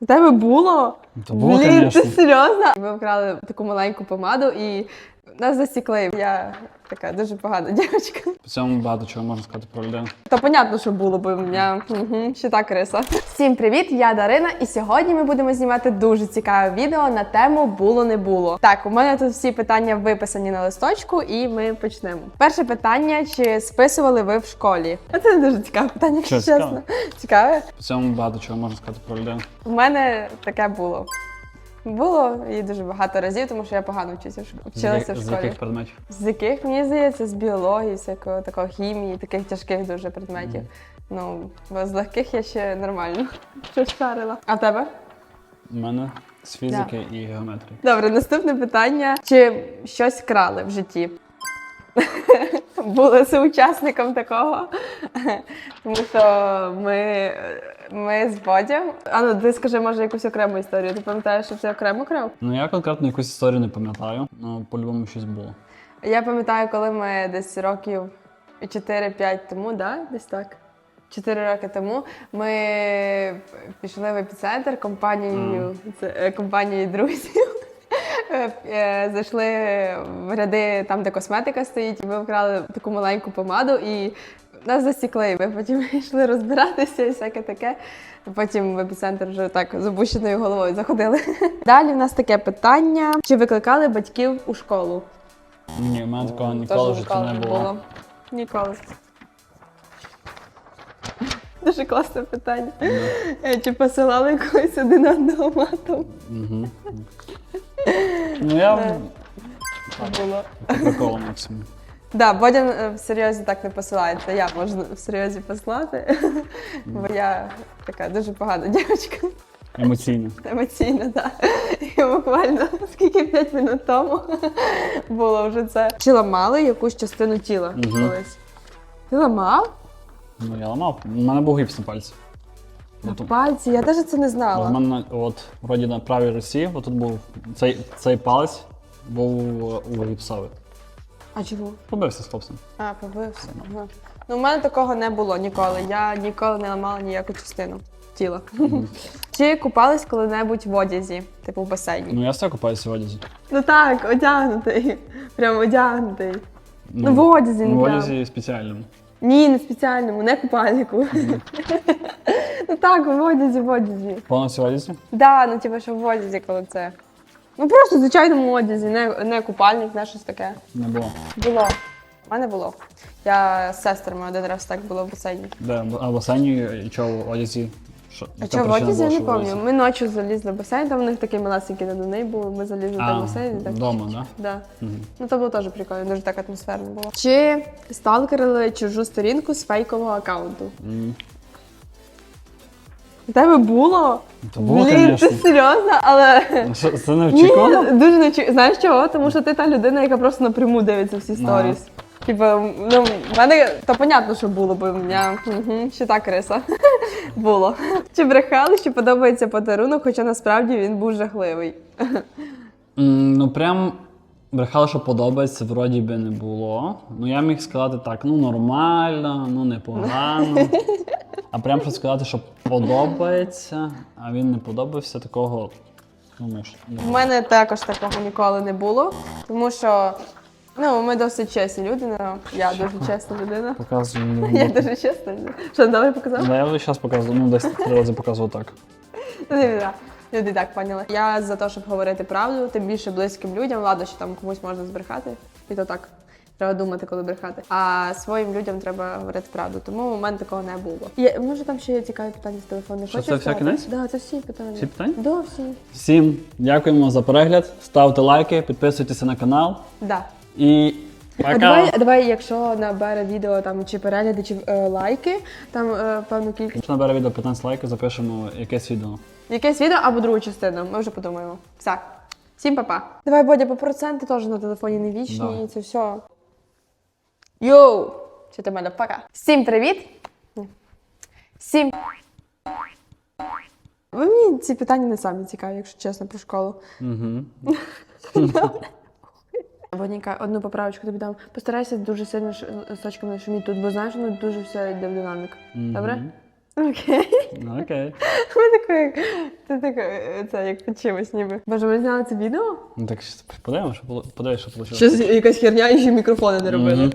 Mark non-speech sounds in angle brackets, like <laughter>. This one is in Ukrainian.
У тебе було? Та було, Блін, ти серйозно? Ми вкрали таку маленьку помаду і нас засікли. Я така дуже погана дівчинка. По цьому багато чого можна сказати про людину. Та понятно, що було, бо я угу, ще та криса. Всім привіт! Я Дарина, і сьогодні ми будемо знімати дуже цікаве відео на тему було не було. Так, у мене тут всі питання виписані на листочку, і ми почнемо. Перше питання: чи списували ви в школі? Це не дуже цікаве питання, якщо чесно. Цікаве? По цьому багато чого можна сказати про людину. У мене таке було. Було і дуже багато разів, тому що я погано вчуся в школі. З, Вчилася в в з яких предметів? З яких мені здається, з біології, всякого такого хімії, таких тяжких дуже предметів. Ну, бо з легких я ще нормально <laughs> щось шарила. А в тебе? У мене з фізики і геометрії. Добре, наступне питання: чи щось крали в житті? <laughs> Були соучасником такого. Тому що ми, ми з Бодям. А ну ти скажи, може, якусь окрему історію. Ти пам'ятаєш, що ти окремо крав? Ну я конкретно якусь історію не пам'ятаю, ну по-любому щось було. Я пам'ятаю, коли ми десь років 4-5 тому, да? десь так. 4 роки тому ми пішли в епіцентр компанією, це, е, компанією друзів. Е, е, Зайшли в ряди там, де косметика стоїть, і ми вкрали таку маленьку помаду і нас засікли. Ми потім <laughs> йшли розбиратися і всяке таке. Потім в епіцентр вже так з опущеною головою заходили. <laughs> Далі в нас таке питання: чи викликали батьків у школу? Ні, в мене такого ніколи в житті не було. Ніколи. <laughs> Дуже класне питання. Да. Е, Чи посилали когось один одного матом? Угу. Ну я. Було. по максимум. Да, Бодя е, в серйозі так не посилається. Я можу в серйозі послати, бо я така дуже погана дівчинка. Емоційно. Емоційно, так. І буквально скільки 5 минут тому було вже це. Чи ламали якусь частину тіла Мгм. колись? Ти ламав? Ну я ламав. У мене був гіпс на пальці. На От, пальці? Я навіть це не знала. у мене от вроді на правій руці, отут був цей, цей палець був у гіпсовий. А чого? Побився з хлопцем. А, побився. Ага. Ну, у мене такого не було ніколи. Я ніколи не ламала ніяку частину тіла. <laughs> Чи купались коли-небудь в одязі, типу в басейні? Ну я все купаюся в одязі. Ну так, одягнутий. Прям одягнутий. Ну, в одязі, Ну, не в прям. одязі спеціальному. Ні, не спеціальному, не купальнику. ну так, в одязі, в одязі. Повністю в одязі? Да, ну типу, що в одязі, коли це. Ну просто в звичайному одязі, не, не купальник, не щось таке. Не було. Було. У мене було. Я з сестрами один раз так було в басейні. Да, А в басейні і чого в одязі? Що? А яка що в причина одязі я не що пам'ятаю. Ми ночі залізли в басейн, там у них такий малесенький надувний був, ми залізли А, той басейн і так. вдома, да? Да. Мгм. Ну то було теж прикольно, дуже так атмосферно було. Чи сталкерили чужу сторінку з фейкового аккаунту? М. У тебе було? Та було, Блін, ти звісно. серйозно, але. Що, Це не Ні, очікувано? дуже не очі- Знаєш чого? Тому що ти та людина, яка просто напряму дивиться всі сторіс. Типа, ну, в мене то понятно, що було, бо я угу, ще та криса. Було. Чи брехали, що подобається подарунок, хоча насправді він був жахливий. М, Ну прям брехало, що подобається, вроді би не було. Ну я міг сказати так, ну нормально, ну непогано. А прям що сказати, що подобається, а він не подобався, такого. Ну, не В мене також такого ніколи не було, тому що ну, ми досить чесні люди. Ну, я дуже чесна людина. Показую. <laughs> Я дуже чесна людина. Що, давай показав? Да, я вже зараз показую, ну десь три рази показував так. Ну, не біда. Люди і так поняли. Я за те, щоб говорити правду, тим більше близьким людям. Ладно, що там комусь можна збрехати, і то так. Треба думати, коли брехати. А своїм людям треба говорити правду. Тому у мене такого не було. Є, може, там ще є цікаві питання з телефону. Що, це все кінець? Да, це всі питання. Всі питання? Да, всі. Всім дякуємо за перегляд. Ставте лайки, підписуйтеся на канал. Да. І А давай, давай, якщо набере відео там чи перегляди, чи е, лайки, там е, певну кількість. Якщо набере відео 15 лайків, запишемо якесь відео. Якесь відео або другу частину. Ми вже подумаємо. Все. Всім па-па. Давай, Бодя, по проценти теж на телефоні не вічні, Давай. і це все. Йоу! Що ти мене пока? Всім привіт! Всім. Ви мені ці питання не самі цікаві, якщо чесно, про школу. Угу. <laughs> <laughs> Бодніка, одну поправочку тобі дам. Постарайся дуже сильно точками шуміти тут, бо знаєш, воно дуже все йде в динамік. Добре? Окей. Ну, окей. <laughs> Ми таке, це таке, це як почимось ніби. Боже, ми зняли це відео? Ну так подивимося, що подивись, що вийшло. Щось якась херня і ще мікрофони не робили.